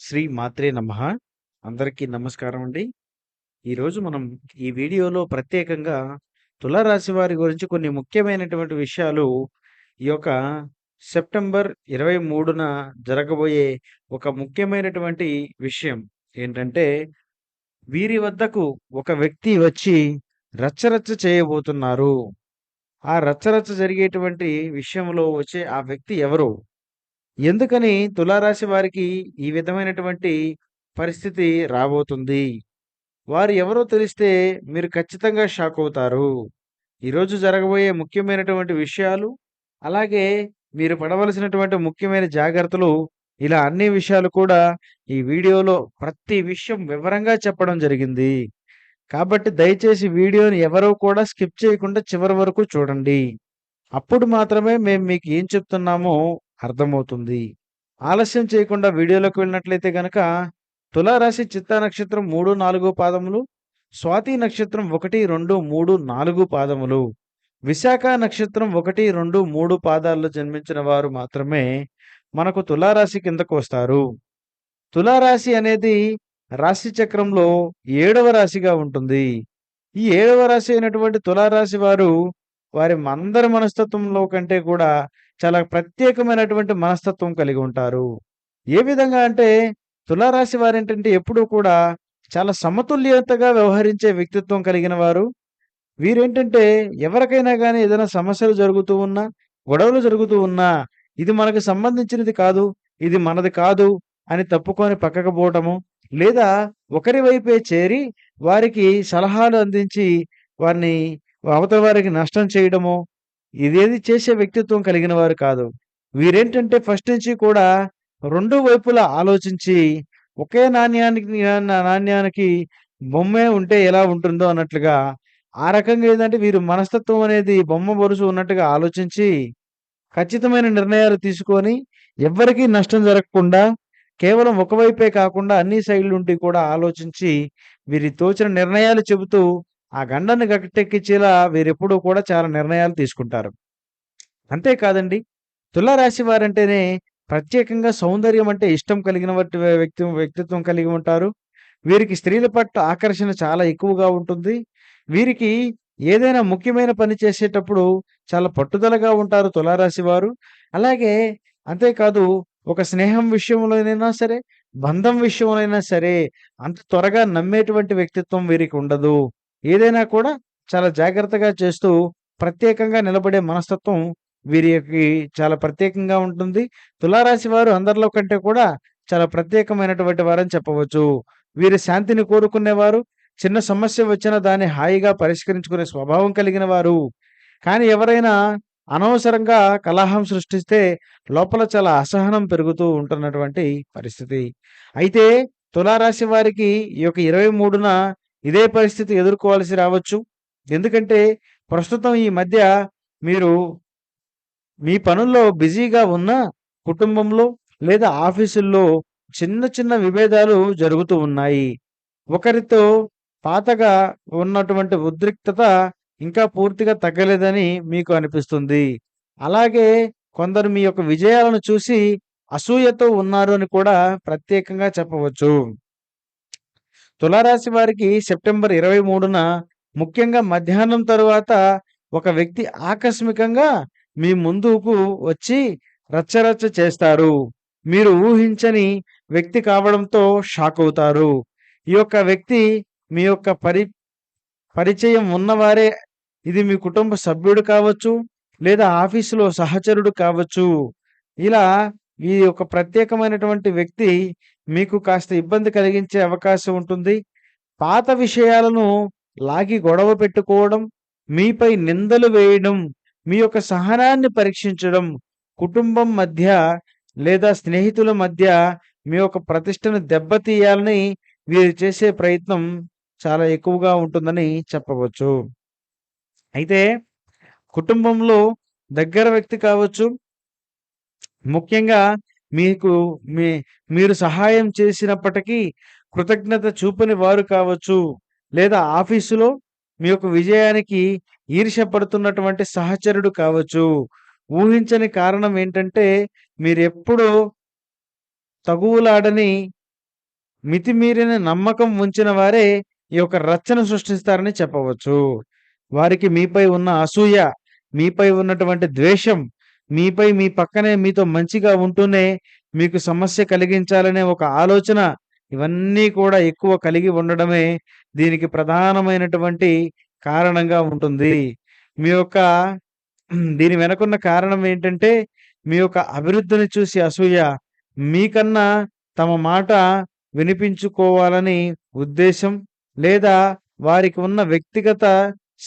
శ్రీ మాత్రే నమ అందరికీ నమస్కారం అండి. ఈరోజు మనం ఈ వీడియోలో ప్రత్యేకంగా తులారాశి వారి గురించి కొన్ని ముఖ్యమైనటువంటి విషయాలు ఈ యొక్క సెప్టెంబర్ 23న జరగబోయే ఒక ముఖ్యమైనటువంటి విషయం ఏంటంటే, వీరి వద్దకు ఒక వ్యక్తి వచ్చి రచ్చరచ్చ చేయబోతున్నారు. ఆ రచ్చరచ్చ జరిగేటువంటి విషయంలో వచ్చే ఆ వ్యక్తి ఎవరు? ఎందుకని తులారాశి వారికి ఈ విధమైనటువంటి పరిస్థితి రాబోతుంది? వారు ఎవరో తెలిస్తే మీరు ఖచ్చితంగా షాక్ అవుతారు ఈరోజు జరగబోయే ముఖ్యమైనటువంటి విషయాలు, అలాగే మీరు పడవలసినటువంటి ముఖ్యమైన జాగ్రత్తలు, ఇలా అన్ని విషయాలు కూడా ఈ వీడియోలో ప్రతి విషయం వివరంగా చెప్పడం జరిగింది. కాబట్టి దయచేసి వీడియోని ఎవరూ కూడా స్కిప్ చేయకుండా చివరి వరకు చూడండి. అప్పుడు మాత్రమే మేము మీకు ఏం చెప్తున్నామో అర్థమవుతుంది. ఆలస్యం చేయకుండా వీడియోలోకి వెళ్ళినట్లయితే గనక తులారాశి చిత్తా నక్షత్రం 3, 4 పాదములు, స్వాతి నక్షత్రం 1, 2, 3, 4 పాదములు, విశాఖ నక్షత్రం 1, 2, 3 పాదాల్లో జన్మించిన వారు మాత్రమే మనకు తులారాశి కిందకు వస్తారు. తులారాశి అనేది రాశి చక్రంలో ఏడవ రాశిగా ఉంటుంది. ఈ ఏడవ రాశి అయినటువంటి తులారాశి వారు వారి అందరి మనస్తత్వంలో కంటే కూడా చాలా ప్రత్యేకమైనటువంటి మనస్తత్వం కలిగి ఉంటారు. ఏ విధంగా అంటే తులారాశి వారేంటంటే ఎప్పుడూ కూడా చాలా సమతుల్యతగా వ్యవహరించే వ్యక్తిత్వం కలిగిన వారు. వీరేంటంటే ఎవరికైనా కానీ ఏదైనా సమస్యలు జరుగుతూ ఉన్నా, గొడవలు జరుగుతూ ఉన్నా, ఇది మనకు సంబంధించినది కాదు, ఇది మనది కాదు అని తప్పుకొని పక్కకు పోవటము, లేదా ఒకరి వైపే చేరి వారికి సలహాలు అందించి వారిని అవతల వారికి నష్టం చేయడము ఇదేది చేసే వ్యక్తిత్వం కలిగిన వారు కాదు. వీరేంటంటే ఫస్ట్ నుంచి కూడా రెండు వైపులా ఆలోచించి ఒకే నాణ్యానికి నా నాణ్యానికి బొమ్మే ఉంటే ఎలా ఉంటుందో అన్నట్లుగా ఆ రకంగా ఏంటంటే వీరు మనస్తత్వం అనేది బొమ్మ బొరుసు ఉన్నట్టుగా ఆలోచించి ఖచ్చితమైన నిర్ణయాలు తీసుకొని ఎవ్వరికీ నష్టం జరగకుండా కేవలం ఒకవైపే కాకుండా అన్ని సైడ్‌ల కూడా ఆలోచించి వీరి తోచిన నిర్ణయాలు చెబుతూ ఆ గండాన్ని గట్టెక్కించేలా వీరెప్పుడూ కూడా చాలా నిర్ణయాలు తీసుకుంటారు. అంతేకాదండి తులారాశి వారంటేనే ప్రత్యేకంగా సౌందర్యం అంటే ఇష్టం కలిగిన వ్యక్తి వ్యక్తిత్వం కలిగి ఉంటారు. వీరికి స్త్రీల పట్ల ఆకర్షణ చాలా ఎక్కువగా ఉంటుంది. వీరికి ఏదైనా ముఖ్యమైన పని చేసేటప్పుడు చాలా పట్టుదలగా ఉంటారు తులారాశి వారు. అలాగే అంతేకాదు ఒక స్నేహం విషయంలోనైనా సరే, బంధం విషయంలో అయినా సరే అంత త్వరగా నమ్మేటువంటి వ్యక్తిత్వం వీరికి ఉండదు. ఏదైనా కూడా చాలా జాగ్రత్తగా చేస్తూ ప్రత్యేకంగా నిలబడే మనస్తత్వం వీరికి చాలా ప్రత్యేకంగా ఉంటుంది. తులారాశి వారు అందరిలో కంటే కూడా చాలా ప్రత్యేకమైనటువంటి వారని చెప్పవచ్చు. వీరు శాంతిని కోరుకునేవారు. చిన్న సమస్య వచ్చినా దాన్ని హాయిగా పరిష్కరించుకునే స్వభావం కలిగిన వారు. కానీ ఎవరైనా అనవసరంగా కలహం సృష్టిస్తే లోపల చాలా అసహనం పెరుగుతూ ఉంటున్నటువంటి పరిస్థితి. అయితే తులారాశి వారికి ఈ యొక్క 23న ఇదే పరిస్థితి ఎదుర్కోవాల్సి రావచ్చు. ఎందుకంటే ప్రస్తుతం ఈ మధ్య మీరు మీ పనుల్లో బిజీగా ఉన్న కుటుంబంలో లేదా ఆఫీసుల్లో చిన్న చిన్న విభేదాలు జరుగుతూ ఉన్నాయి. ఒకరితో పాతగా ఉన్నటువంటి ఉద్రిక్తత ఇంకా పూర్తిగా తగ్గలేదని మీకు అనిపిస్తుంది. అలాగే కొందరు మీ యొక్క విజయాలను చూసి అసూయతో ఉన్నారు అని కూడా ప్రత్యేకంగా చెప్పవచ్చు. తులారాశి వారికి సెప్టెంబర్ 23న ముఖ్యంగా మధ్యాహ్నం తరువాత ఒక వ్యక్తి ఆకస్మికంగా మీ ముందుకు వచ్చి రచ్చరచ్చ చేస్తారు. మీరు ఊహించని వ్యక్తి కావడంతో షాక్ అవుతారు ఈ యొక్క వ్యక్తి మీ యొక్క పరి పరిచయం ఉన్నవారే ఇది మీ కుటుంబ సభ్యుడు కావచ్చు, లేదా ఆఫీసులో సహచరుడు కావచ్చు. ఇలా ఈ యొక్క ప్రత్యేకమైనటువంటి వ్యక్తి మీకు కాస్త ఇబ్బంది కలిగించే అవకాశం ఉంటుంది. పాత విషయాలను లాగి గొడవ పెట్టుకోవడం, మీపై నిందలు వేయడం, మీ యొక్క సహనాన్ని పరీక్షించడం, కుటుంబం మధ్య లేదా స్నేహితుల మధ్య మీ యొక్క ప్రతిష్టను దెబ్బతీయాలని వీరు చేసే ప్రయత్నం చాలా ఎక్కువగా ఉంటుందని చెప్పవచ్చు. అయితే కుటుంబంలో దగ్గర వ్యక్తి కావచ్చు ముఖ్యంగా మీకు మీ మీరు సహాయం చేసినప్పటికీ కృతజ్ఞత చూపని వారు కావచ్చు. లేదా ఆఫీసులో మీ యొక్క విజయానికి ఈర్షపడుతున్నటువంటి సహచరుడు కావచ్చు. ఊహించని కారణం ఏంటంటే మీరెప్పుడూ తగువులాడని మితిమీరిన నమ్మకం ఉంచిన వారే ఈ యొక్క రచ్చను సృష్టిస్తారని చెప్పవచ్చు. వారికి మీపై ఉన్న అసూయ, మీపై ఉన్నటువంటి ద్వేషం, మీపై మీ పక్కనే మీతో మంచిగా ఉంటూనే మీకు సమస్య కలిగించాలనే ఒక ఆలోచన ఇవన్నీ కూడా ఎక్కువ కలిగి ఉండడమే దీనికి ప్రధానమైనటువంటి కారణంగా ఉంటుంది. మీ యొక్క దీని వెనకున్న కారణం ఏంటంటే మీ యొక్క అభివృద్ధిని చూసి అసూయ, మీకన్నా తమ మాట వినిపించుకోవాలని ఉద్దేశం లేదా వారికి ఉన్న వ్యక్తిగత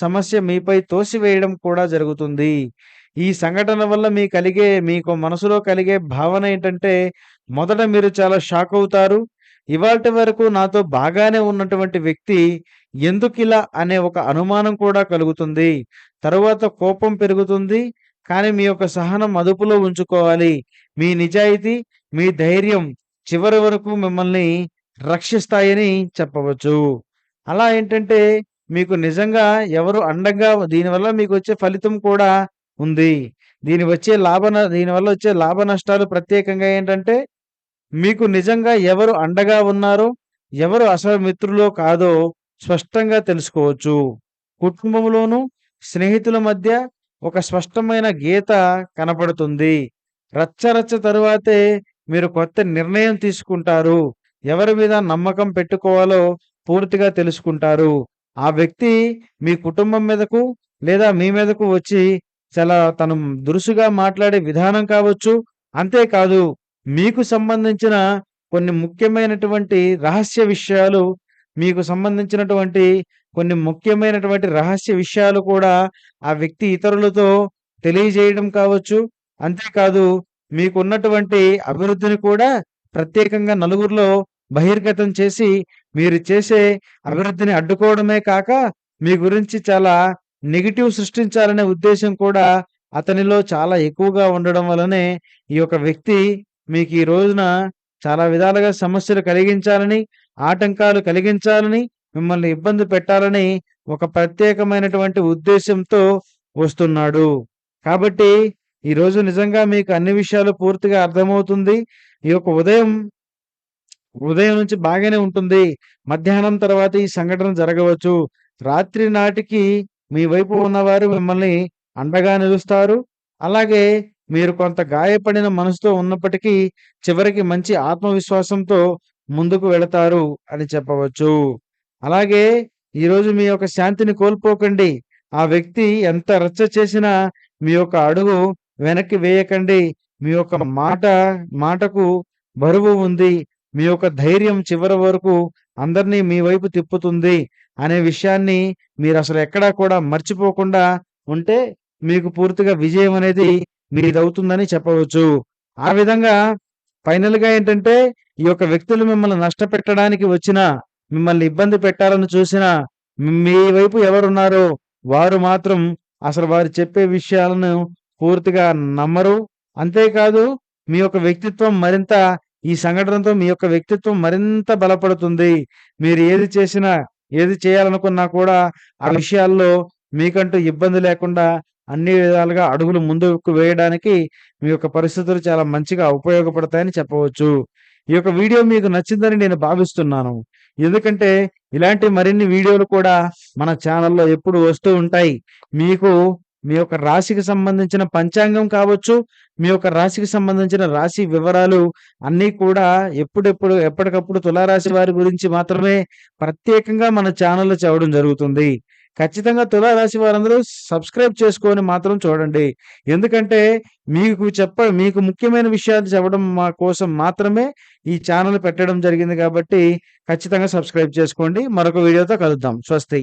సమస్య మీపై తోసివేయడం కూడా జరుగుతుంది. ఈ సంఘటన వల్ల మీ కలిగే మీకు మనసులో కలిగే భావన ఏంటంటే మొదట మీరు చాలా షాక్ అవుతారు. ఇవాటి వరకు నాతో బాగానే ఉన్నటువంటి వ్యక్తి ఎందుకు ఇలా అనే ఒక అనుమానం కూడా కలుగుతుంది. తరువాత కోపం పెరుగుతుంది. కానీ మీ యొక్క సహనం అదుపులో ఉంచుకోవాలి. మీ నిజాయితీ, మీ ధైర్యం చివరి వరకు మిమ్మల్ని రక్షిస్తాయని చెప్పవచ్చు. అలా ఏంటంటే మీకు నిజంగా ఎవరు అండగా దీనివల్ల మీకు వచ్చే ఫలితం కూడా ఉంది. దీని వచ్చే లాభ దీని దీనివల్ల వచ్చే లాభ నష్టాలు ప్రత్యేకంగా ఏంటంటే మీకు నిజంగా ఎవరు అండగా ఉన్నారో, ఎవరు అసలు మిత్రులో కాదో స్పష్టంగా తెలుసుకోవచ్చు. కుటుంబంలోనూ, స్నేహితుల మధ్య ఒక స్పష్టమైన గీత కనపడుతుంది. రచ్చ రచ్చ తరువాతే మీరు కొత్త నిర్ణయం తీసుకుంటారు. ఎవరి మీద నమ్మకం పెట్టుకోవాలో పూర్తిగా తెలుసుకుంటారు. ఆ వ్యక్తి మీ కుటుంబం మీదకు లేదా మీ మీదకు వచ్చి చాలా తను దురుసుగా మాట్లాడే విధానం కావచ్చు. అంతేకాదు మీకు సంబంధించిన కొన్ని ముఖ్యమైనటువంటి రహస్య విషయాలు మీకు సంబంధించినటువంటి కొన్ని ముఖ్యమైనటువంటి రహస్య విషయాలు కూడా ఆ వ్యక్తి ఇతరులతో తెలియజేయడం కావచ్చు. అంతేకాదు మీకున్నటువంటి అభివృద్ధిని కూడా ప్రత్యేకంగా నలుగురిలో బహిర్గతం చేసి మీరు చేసే అభివృద్ధిని అడ్డుకోవడమే కాక మీ గురించి చాలా నెగిటివ్ సృష్టించాలనే ఉద్దేశ్యం కూడా అతనిలో చాలా ఎక్కువగా ఉండడం వలనే ఈ యొక్క వ్యక్తి మీకు ఈ రోజున చాలా విధాలుగా సమస్యలు కలిగించాలని, ఆటంకాలు కలిగించాలని, మిమ్మల్ని ఇబ్బంది పెట్టాలని ఒక ప్రత్యేకమైనటువంటి ఉద్దేశంతో వస్తున్నాడు. కాబట్టి ఈరోజు నిజంగా మీకు అన్ని విషయాలు పూర్తిగా అర్థమవుతుంది. ఈ యొక్క ఉదయం ఉదయం నుంచి బాగానే ఉంటుంది. మధ్యాహ్నం తర్వాత ఈ సంఘటన జరగవచ్చు. రాత్రి నాటికి మీ వైపు ఉన్నవారు మిమ్మల్ని అండగా నిలుస్తారు. అలాగే మీరు కొంత గాయపడిన మనసుతో ఉన్నప్పటికీ చివరికి మంచి ఆత్మవిశ్వాసంతో ముందుకు వెళతారు అని చెప్పవచ్చు. అలాగే ఈరోజు మీ యొక్క శాంతిని కోల్పోకండి. ఆ వ్యక్తి ఎంత రచ్చ చేసినా మీ యొక్క అడుగు వెనక్కి వేయకండి. మీ యొక్క మాట మాటకు బరువు ఉంది. మీ యొక్క ధైర్యం చివరి వరకు అందరిని మీ వైపు తిప్పుతుంది అనే విషయాన్ని మీరు అసలు ఎక్కడా కూడా మర్చిపోకుండా ఉంటే మీకు పూర్తిగా విజయం అనేది మీదవుతుందని చెప్పవచ్చు. ఆ విధంగా ఫైనల్‌గా ఏంటంటే ఈ యొక్క వ్యక్తులు మిమ్మల్ని నష్టపెట్టడానికి వచ్చినా, మిమ్మల్ని ఇబ్బంది పెట్టాలని చూసినా, మీ వైపు ఎవరున్నారో వారు మాత్రం అసలు వారు చెప్పే విషయాలను పూర్తిగా నమ్మరు. అంతేకాదు మీ యొక్క వ్యక్తిత్వం మరింత ఈ సంఘటనతో మీ యొక్క వ్యక్తిత్వం మరింత బలపడుతుంది. మీరు ఏది చేసినా, ఏది చేయాలనుకున్నా కూడా ఆ విషయాల్లో మీకంటూ ఇబ్బంది లేకుండా అన్ని విధాలుగా అడుగులు ముందుకు వేయడానికి మీ యొక్క పరిస్థితులు చాలా మంచిగా ఉపయోగపడతాయని చెప్పవచ్చు. ఈ యొక్క వీడియో మీకు నచ్చిందని నేను భావిస్తున్నాను. ఎందుకంటే ఇలాంటి మరిన్ని వీడియోలు కూడా మన ఛానెల్‌లో ఎప్పుడు వస్తూ ఉంటాయి. మీకు మీ యొక్క రాశికి సంబంధించిన పంచాంగం కావచ్చు, మీ యొక్క రాశికి సంబంధించిన రాశి వివరాలు అన్నీ కూడా ఎప్పుడెప్పుడు ఎప్పటికప్పుడు తులారాశి వారి గురించి మాత్రమే ప్రత్యేకంగా మన ఛానల్లో చదవడం జరుగుతుంది. ఖచ్చితంగా తులారాశి వారందరూ సబ్స్క్రైబ్ చేసుకొని మాత్రం చూడండి. ఎందుకంటే మీకు చెప్ప మీకు ముఖ్యమైన విషయాలు చెప్పడం మా కోసం మాత్రమే ఈ ఛానల్ పెట్టడం జరిగింది కాబట్టి ఖచ్చితంగా సబ్స్క్రైబ్ చేసుకోండి. మరొక వీడియోతో కలుద్దాం. స్వస్తి.